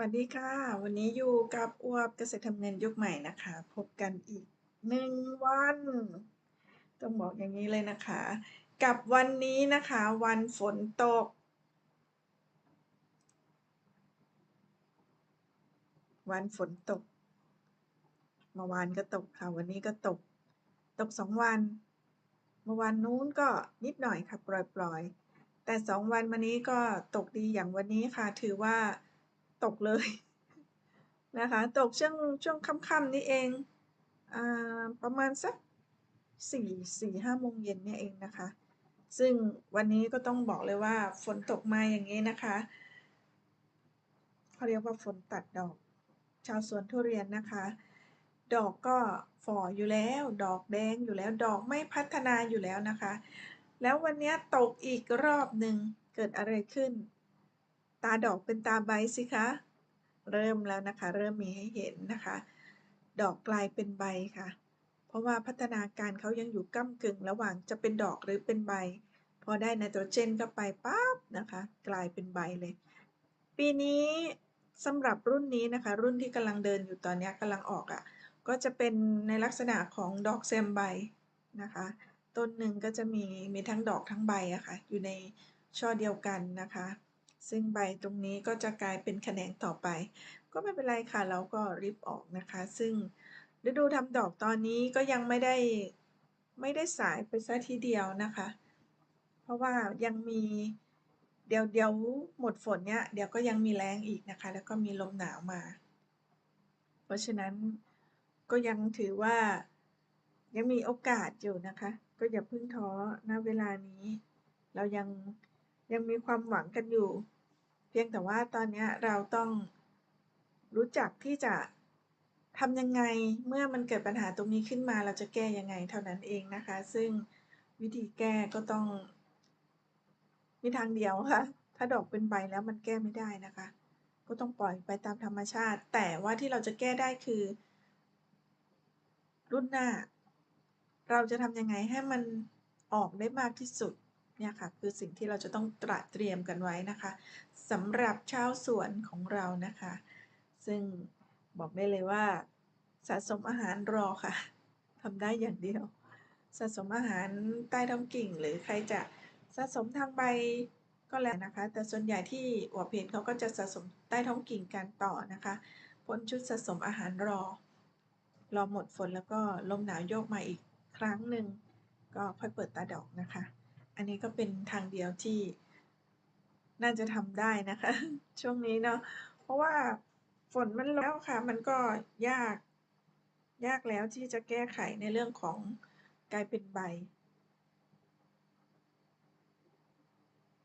วัสดีค่ะ วันนี้อยู่กับอวบเกษตรทำเงินยุคใหม่นะคะ พบกันอีกหนึ่งวัน ต้องบอกอย่างนี้เลยนะคะ กับวันนี้นะคะ วันฝนตก วันฝนตกเมื่อวานก็ตกค่ะ วันนี้ก็ตก ตกสองวัน เมื่อวานนู้นก็นิดหน่อยค่ะปล่อยๆแต่สองวันมานี้ก็ตกดีอย่างวันนี้ค่ะ ถือว่า ตกเลยนะคะ ตกช่วงช่วงค่ำๆนี่เองอประมาณสักสี่สี่ห้าโมงเย็นเนี่ยเองนะคะ ซึ่งวันนี้ก็ต้องบอกเลยว่าฝนตกมาอย่างนี้นะคะเขาเรียกว่าฝนตัดดอก ชาวสวนทุเรียนนะคะ ดอกก็ฝ่ออยู่แล้ว ดอกแดงอยู่แล้ว ดอกไม่พัฒนาอยู่แล้วนะคะ แล้ววันนี้ตกอีกรอบหนึ่งเกิดอะไรขึ้นาดอกเป็นตาใบสิคะ เริ่มแล้วนะคะ เริ่มมีให้เห็นนะคะ ดอกกลายเป็นใบค่ะ เพราะว่าพัฒนาการเขายังอยู่ก้ากึ่งระหว่างจะเป็นดอกหรือเป็นใบ พอได้ไนโตรเจนเข้าไปปั๊บนะคะ กลายเป็นใบเลย ปีนี้สำหรับรุ่นนี้นะคะ รุ่นที่กำลังเดินอยู่ตอนนี้กำลังออกอะ่ะ ก็จะเป็นในลักษณะของดอกแซมใบนะคะ ต้นหนึ่งก็จะมีมีทั้งดอกทั้งใบอะคะ่ะ อยู่ในช่อเดียวกันนะคะ ซึ่งใบตรงนี้ก็จะกลายเป็นแขนงต่อไป ก็ไม่เป็นไรค่ะเราก็ริบออกนะคะ ซึ่งฤดูทำดอกตอนนี้ก็ยังไม่ได้ไม่ได้สายไปซะทีเดียวนะคะ เพราะว่ายังมีเดี๋ยวเดี๋ยวหมดฝนเนี้ยเดี๋ยวก็ยังมีแรงอีกนะคะ แล้วก็มีลมหนาวมา เพราะฉะนั้นก็ยังถือว่ายังมีโอกาสอยู่นะคะ ก็อย่าเพิ่งท้อณเวลานี้ เรายังยังมีความหวังกันอยู่ พียงแต่ว่าตอนนี้เราต้องรู้จักที่จะทำยังไงเมื่อมันเกิดปัญหาตรงนี้ขึ้นมาเราจะแก้ยังไงเท่านั้นเองนะคะ ซึ่งวิธีแก้ก็ต้อง มีทางเดียวค่ะ ถ้าดอกเป็นใบแล้วมันแก้ไม่ได้นะคะ ก็ต้องปล่อยไปตามธรรมชาติ แต่ว่าที่เราจะแก้ได้คือ รุ่นหน้า เราจะทำยังไงให้มันออกได้มากที่สุด เนี่ยค่ะคือสิ่งที่เราจะต้องตระเตรียมกันไว้นะคะสำหรับชาวสวนของเรานะคะ ซึ่งบอกได้เลยว่า สะสมอาหารรอค่ะทำได้อย่างเดียว สะสมอาหารใต้ท้องกิ่ง หรือใครจะสะสมทางใบก็แล้วนะคะ แต่ส่วนใหญ่ที่หัวเพนเขาก็จะสะสมใต้ท้องกิ่งกันต่อนะคะพ้นชุดสะสมอาหารรอ รอหมดฝนแล้วก็ลมหนาวโยกมาอีกครั้งหนึ่งก็ค่อยเปิดตาดอกนะคะ อันนี้ก็เป็นทางเดียวที่น่าจะทำได้นะคะ ช่วงนี้เนาะเพราะว่าฝนมันแล้วค่ะ มันก็ยาก ยากแล้วที่จะแก้ไขในเรื่องของกลายเป็นใบ